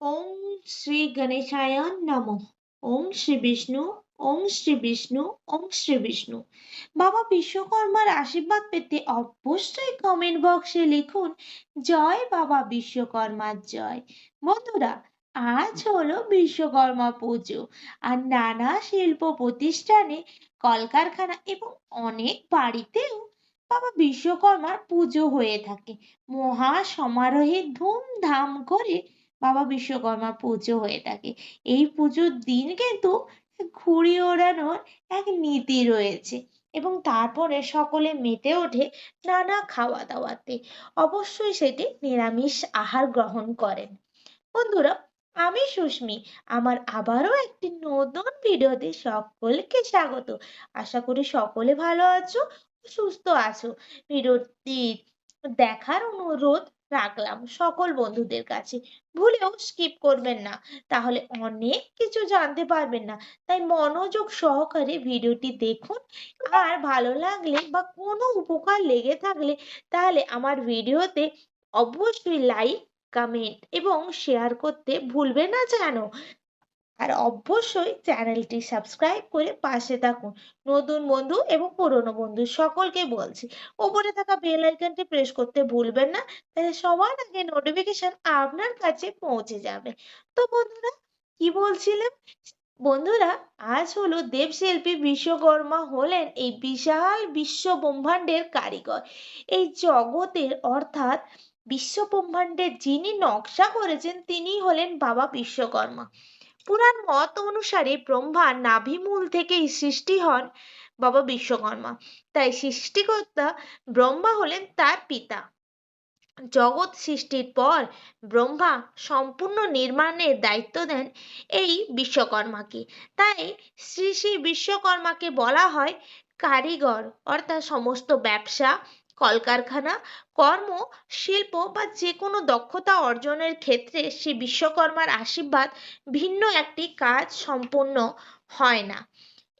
ওং শ্রী গণেশায় নমঃ ওং শ্রী বিষ্ণু ওং শ্রী বিষ্ণু ওং শ্রী বিষ্ণু বাবা বিশ্বকর্মার আশীর্বাদ পেতে অবশ্যই কমেন্ট বক্সে লিখুন, জয় বাবা বিশ্বকর্মার জয়। বন্ধুরা, আজ হলো বিশ্বকর্মা পুজো আর নানা শিল্প প্রতিষ্ঠানে কলকারখানা এবং অনেক বাড়িতেও বাবা বিশ্বকর্মার পুজো হয়ে থাকে। মহা সমারোহে ধুমধাম করে বাবা বিশ্বকর্মা পুজো হয়ে থাকে। এই পুজোর দিন কিন্তু ঘুড়ি ওড়ানোর এক নীতি রয়েছে এবং তারপরে সকলে মেতে ওঠে নানা খাওয়া দাওয়াতে অবশ্যই সেটি নিরামিষ আহার গ্রহণ করেন। বন্ধুরা, আমি সুস্মি। আমার আবারও একটি নতুন ভিডিওতে সকলকে স্বাগত। আশা করি সকলে ভালো আছো, সুস্থ আছো। ভিডিওটি দেখার অনুরোধ রাখলাম সকল বন্ধুদের কাছে। ভুলেও স্কিপ করবেন না। তাহলে অনেক কিছু জানতে পারবেন না। তাই মনোযোগ সহকারে ভিডিওটি দেখুন। আর ভালো লাগলে বা কোনো উপকার লেগে থাকলে তাহলে আমার ভিডিওতে অবশ্যই লাইক কমেন্ট এবং শেয়ার করতে ভুলবে না যেন। আর অবশ্যই চ্যানেলটি সাবস্ক্রাইব করে পাশে থাকুন। নতুন বন্ধু এবং পুরনো বন্ধু সকলকে বলছি ওপরে থাকা বেল আইকনটি প্রেস করতে ভুলবেন না, তাহলে সবার আগে নোটিফিকেশন আপনার কাছে পৌঁছে যাবে। তো বন্ধুরা, কি বলছিলাম? বন্ধুরা, আজ হলো দেবশিল্পী বিশ্বকর্মা হলেন এই বিশাল বিশ্ব ব্রহ্মাণ্ডের কারিগর। এই জগতের অর্থাৎ বিশ্ব ব্রহ্মাণ্ডের যিনি নকশা করেছেন তিনি হলেন বাবা বিশ্বকর্মা। পুরাণ মত অনুসারে ব্রহ্মার নাভিমূল থেকেই সৃষ্টি হন বাবা বিশ্বকর্মা। তাই সৃষ্টিকর্তা ব্রহ্মা হলেন তার পিতা। জগৎ সৃষ্টির পর ব্রহ্মা সম্পূর্ণ নির্মাণের দায়িত্ব দেন এই বিশ্বকর্মাকে। তাই শ্রী শ্রী বিশ্বকর্মাকে বলা হয় কারিগর, অর্থাৎ সমস্ত ব্যবসা কলকারখানা, কর্ম, শিল্প বা যে কোনো দক্ষতা অর্জনের ক্ষেত্রে শ্রী বিশ্বকর্মার আশীর্বাদ ভিন্ন একটি কাজ সম্পন্ন হয় না।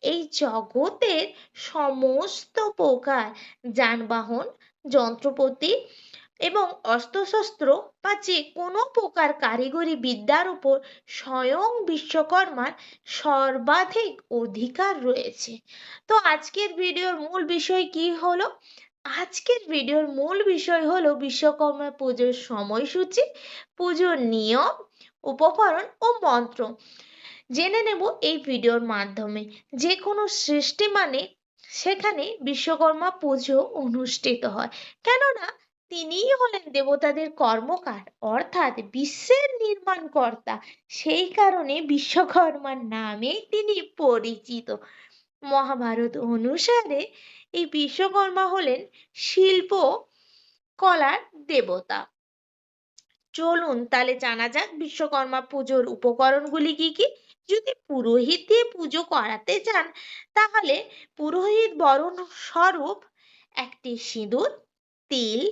এই জগতের সমস্ত প্রকার যানবাহন, যন্ত্রপাতি এবং অস্ত্রশস্ত্র বা যে কোনো প্রকার কারিগরি বিদ্যার উপর স্বয়ং বিশ্বকর্মার সর্বাধিক অধিকার রয়েছে। তো আজকের ভিডিওর মূল বিষয় কি হলো? আজকের ভিডিওর মূল বিষয় হলো বিশ্বকর্মা পুজোর সময়সূচি, পুজোর নিয়ম, উপকরণ ও মন্ত্র। জেনে নেব এই ভিডিওর মাধ্যমে। যে কোনো সৃষ্টি মানে সেখানে বিশ্বকর্মা পুজো অনুষ্ঠিত হয়। কেননা, তিনিই হলেন দেবতাদের কর্মকার, অর্থাৎ বিশ্বের নির্মাণকর্তা। সেই কারণে বিশ্বকর্মার নামেই তিনি পরিচিত। মহাভারত অনুসারে এই বিশ্বকর্মা হলেন শিল্প কলার দেবতা। চলুন তাহলে জানা যাক বিশ্বকর্মা পুজোর উপকরণগুলি কি কি? যদি পুরোহিত দিয়ে পুজো করাতে চান, তাহলে পুরোহিত বরণ স্বরূপ একটি সিঁদুর, তিল,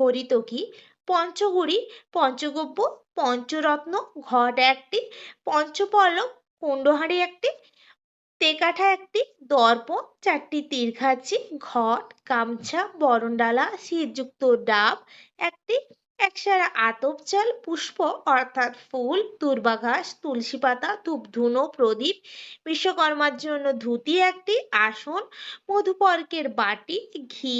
হরিতকি, পঞ্চগুড়ি, পঞ্চগব্য, পঞ্চরত্ন, ঘট একটি, পঞ্চপল্লব কুণ্ডহাড়ি একটি তেকাঠা একটি দর্পণ, চারটি তীরখাঁচি ঘট, গামছা, বরণডালা, শীতযুক্ত ডাব, একটি একসারা আতপ চাল, পুষ্প, অর্থাৎ ফুল দুর্বা ঘাস তুলসী পাতা, ধূপধুনো, প্রদীপ, বিশ্বকর্মার জন্য ধুতি একটি, আসন, মধুপর্কের বাটি, ঘি,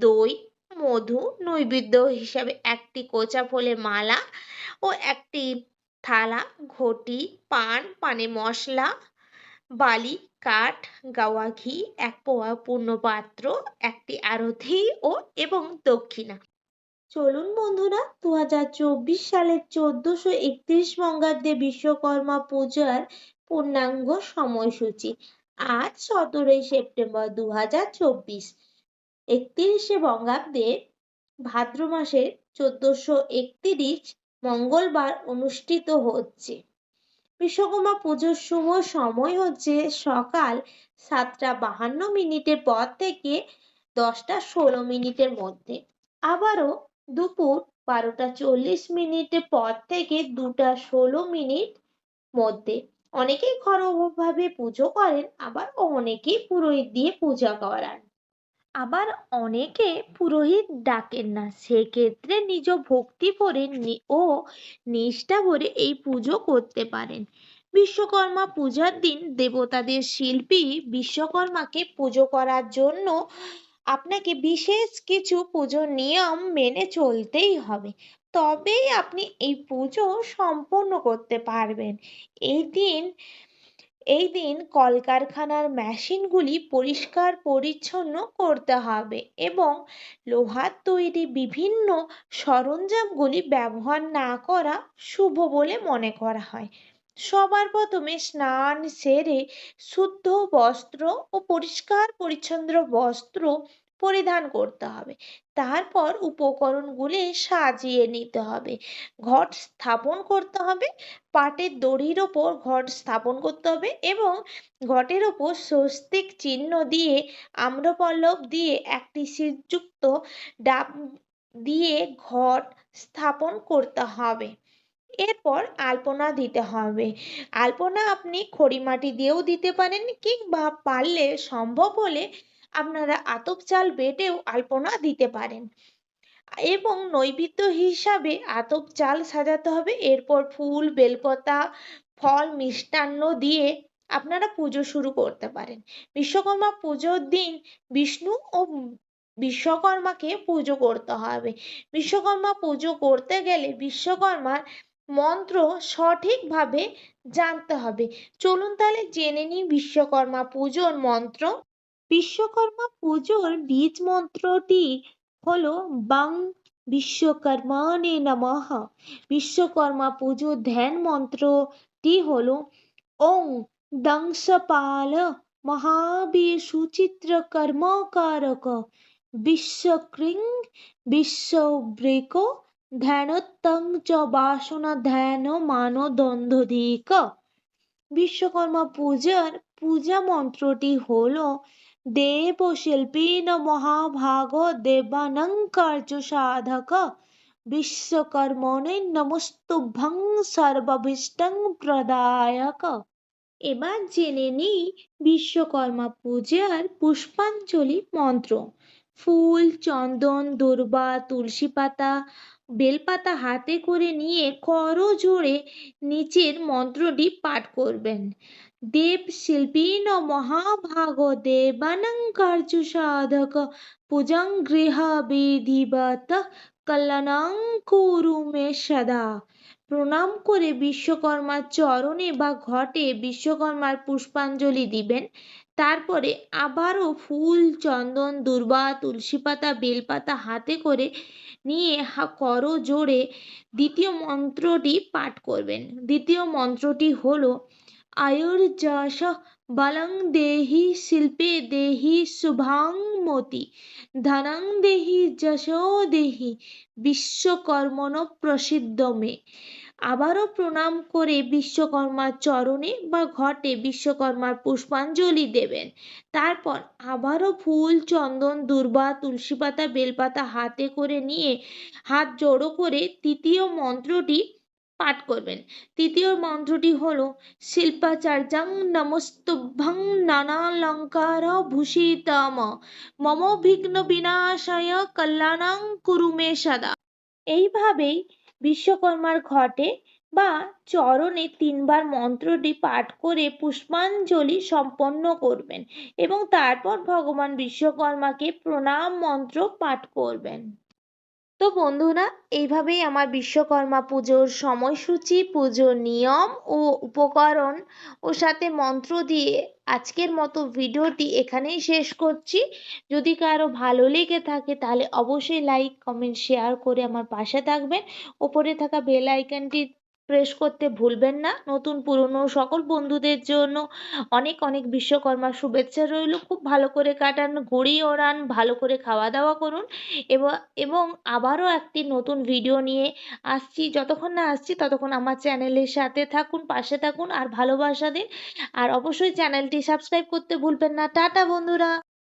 দই, মধু, নৈবেদ্য হিসাবে একটি কোচা ফলের মালা ও একটি থালা, ঘটি, পান, পানে মশলা বালি, কাঠ, গাওয়া ঘি, এক পোয়া পূর্ণ পাত্র, একটি আরতি ও এবং দক্ষিণা। চলুন বন্ধুরা দু হাজার চব্বিশ সালের চোদ্দশো একত্রিশ বঙ্গাব্দে বিশ্বকর্মা পূজার পূর্ণাঙ্গ সময়সূচি। আজ সতেরোই সেপ্টেম্বর দু হাজার চব্বিশ। একত্রিশে বঙ্গাব্দে ভাদ্র মাসের চোদ্দশো একত্রিশ মঙ্গলবার অনুষ্ঠিত হচ্ছে। বিশ্বকর্মা পুজোর শুভ সময় হচ্ছে সকাল সাতটা বাহান্ন মিনিটের পর থেকে দশটা ষোলো মিনিটের মধ্যে। আবারও দুপুর বারোটা চল্লিশ মিনিটের পর থেকে দুটা ষোলো মিনিট মধ্যে। অনেকেই ঘরোয়াভাবে পুজো করেন, আবার অনেকেই পুরোহিত দিয়ে পূজা করান। আবার অনেকে পুরোহিত ডাকেন না। সেক্ষেত্রে নিজ ভক্তি ভরে ও নিষ্ঠা ভরে এই পুজো করতে পারেন। বিশ্বকর্মা পূজার দিন দেবতাদের শিল্পী বিশ্বকর্মাকে পুজো করার জন্য আপনাকে বিশেষ কিছু পুজোর নিয়ম মেনে চলতেই হবে। তবেই আপনি এই পুজো সম্পন্ন করতে পারবেন। এই দিন এই দিন কলকারখানার মেশিনগুলি পরিষ্কার, পরিচ্ছন্ন করতে হবে এবং লোহার তৈরি বিভিন্ন সরঞ্জামগুলি ব্যবহার না করা শুভ বলে মনে করা হয়। সবার প্রথমে স্নান, সেরে শুদ্ধ বস্ত্র ও পরিষ্কার, পরিচ্ছন্ন বস্ত্র পরিধান করতে হবে। তারপর উপকরণগুলি সাজিয়ে নিতে হবে। ঘট স্থাপন করতে হবে, পাটের দড়ির ওপর ঘট স্থাপন করতে হবে এবং ঘটের ওপর স্বস্তিক চিহ্ন দিয়ে আম্রপল্লব দিয়ে একটি শ্রীযুক্ত ডাব দিয়ে ঘট স্থাপন করতে হবে। এরপর আলপনা দিতে হবে। আলপনা আপনি খড়ি মাটি দিয়েও দিতে পারেন কিংবা পারলে সম্ভব হলে আপনারা আতপ চাল বেটেও আলপনা দিতে পারেন। এবং নৈবেদ্য হিসাবে আতপ চাল সাজাতে হবে। এরপর ফুল, বেলপাতা, ফল, মিষ্টান্ন দিয়ে আপনারা পুজো শুরু করতে পারেন। বিশ্বকর্মা পুজোর দিন বিষ্ণু ও বিশ্বকর্মাকে পুজো করতে হবে। বিশ্বকর্মা পুজো করতে গেলে বিশ্বকর্মার মন্ত্র সঠিকভাবে জানতে হবে। চলুন তাহলে জেনে নিই বিশ্বকর্মা পুজোর মন্ত্র বিশ্বকর্মা পুজোর বীজ মন্ত্রটি হলো বাং বিশ্বকর্মানে নমঃ। বিশ্বকর্মা পুজোর ধ্যান মন্ত্রটি হলো ওং দংশপাল মহাবীর সুচিত্র কর্মকারক। বিশ্বকৃং বিশ্বব্রেক ধ্যানত্তং চ বাসনা ধ্যান মানদণ্ডধিক বিশ্বকর্মা পূজার পূজা মন্ত্রটি হলো দেব শিল্পীন মহাভাগ দেবানং কার্য সাধক বিশ্বকর্মণে নমস্তুভ্যং সর্বভীষ্টং প্রদায়ক এবার জেনে নিই বিশ্বকর্মা পূজার পুষ্পাঞ্জলি মন্ত্র ফুল চন্দন দুর্বা তুলসী পাতা বেলপাতা হাতে করে নিয়ে করজোড়ে নিচের মন্ত্রটি পাঠ করবেন। দেব শিল্পী ন মহাভাগ দেবানং কার্য সাধক পূজাং গৃহ বিধিবত কল্যাণাং কুরু মে সদা। প্রণাম করে বিশ্বকর্মার চরণে বা ঘটে বিশ্বকর্মার পুষ্পাঞ্জলি দিবেন। তারপরে আবারও ফুল, চন্দন, দুর্বা তুলসী পাতা বেলপাতা হাতে করে নিয়ে কর জোড়ে দ্বিতীয় মন্ত্রটি পাঠ করবেন। দ্বিতীয় মন্ত্রটি হলো আয়ুর্যশ বলং দেহি শিল্পে দেহি শুভাং মতি, ধনং দেহি যশো দেহি, বিশ্বকর্মণ প্রসিদ্ধ মে। আবারও প্রণাম করে বিশ্বকর্মার চরণে বা ঘটে বিশ্বকর্মার পুষ্পাঞ্জলি দেবেন। তারপর আবারও ফুল, চন্দন, দুর্বা তুলসী পাতা বেলপাতা হাতে করে নিয়ে হাত জড়ো করে তৃতীয় মন্ত্রটি পাঠ করবেন। তৃতীয় মন্ত্রটি হলো, শিল্পাচার্যাং নমস্তুভ্যং নানালঙ্কার ভূষিতম। মম বিঘ্ন বিনাশায় কল্যাণাং কুরুমে সদা। এইভাবেই বিশ্বকর্মার ঘটে বা চরণে তিনবার মন্ত্রটি পাঠ করে পুষ্পাঞ্জলি সম্পন্ন করবেন এবং তারপর ভগবান বিশ্বকর্মাকে প্রণাম মন্ত্র পাঠ করবেন। তো বন্ধুরা, এইভাবেই আমার বিশ্বকর্মা পুজোর সময়সূচি পুজোর নিয়ম ও উপকরণ ও সাথে মন্ত্র দিয়ে আজকের মতো ভিডিওটি এখানেই শেষ করছি। যদি কারও ভালো লেগে থাকে তাহলে অবশ্যই লাইক কমেন্ট শেয়ার করে আমার পাশে থাকবেন। ওপরে থাকা বেল আইকনটি প্রেস করতে ভুলবেন না। নতুন, পুরনো সকল বন্ধুদের জন্য অনেক অনেক বিশ্বকর্মার শুভেচ্ছা রইল। খুব ভালো করে কাটান ঘুড়ি ওড়ান, ভালো করে খাওয়া দাওয়া করুন এবং এবং আবারও একটি নতুন ভিডিও নিয়ে আসছি। যতক্ষণ না আসছি ততক্ষণ আমার চ্যানেলের সাথে থাকুন, পাশে থাকুন আর ভালোবাসা দিন। আর অবশ্যই চ্যানেলটি সাবস্ক্রাইব করতে ভুলবেন না। টাটা বন্ধুরা!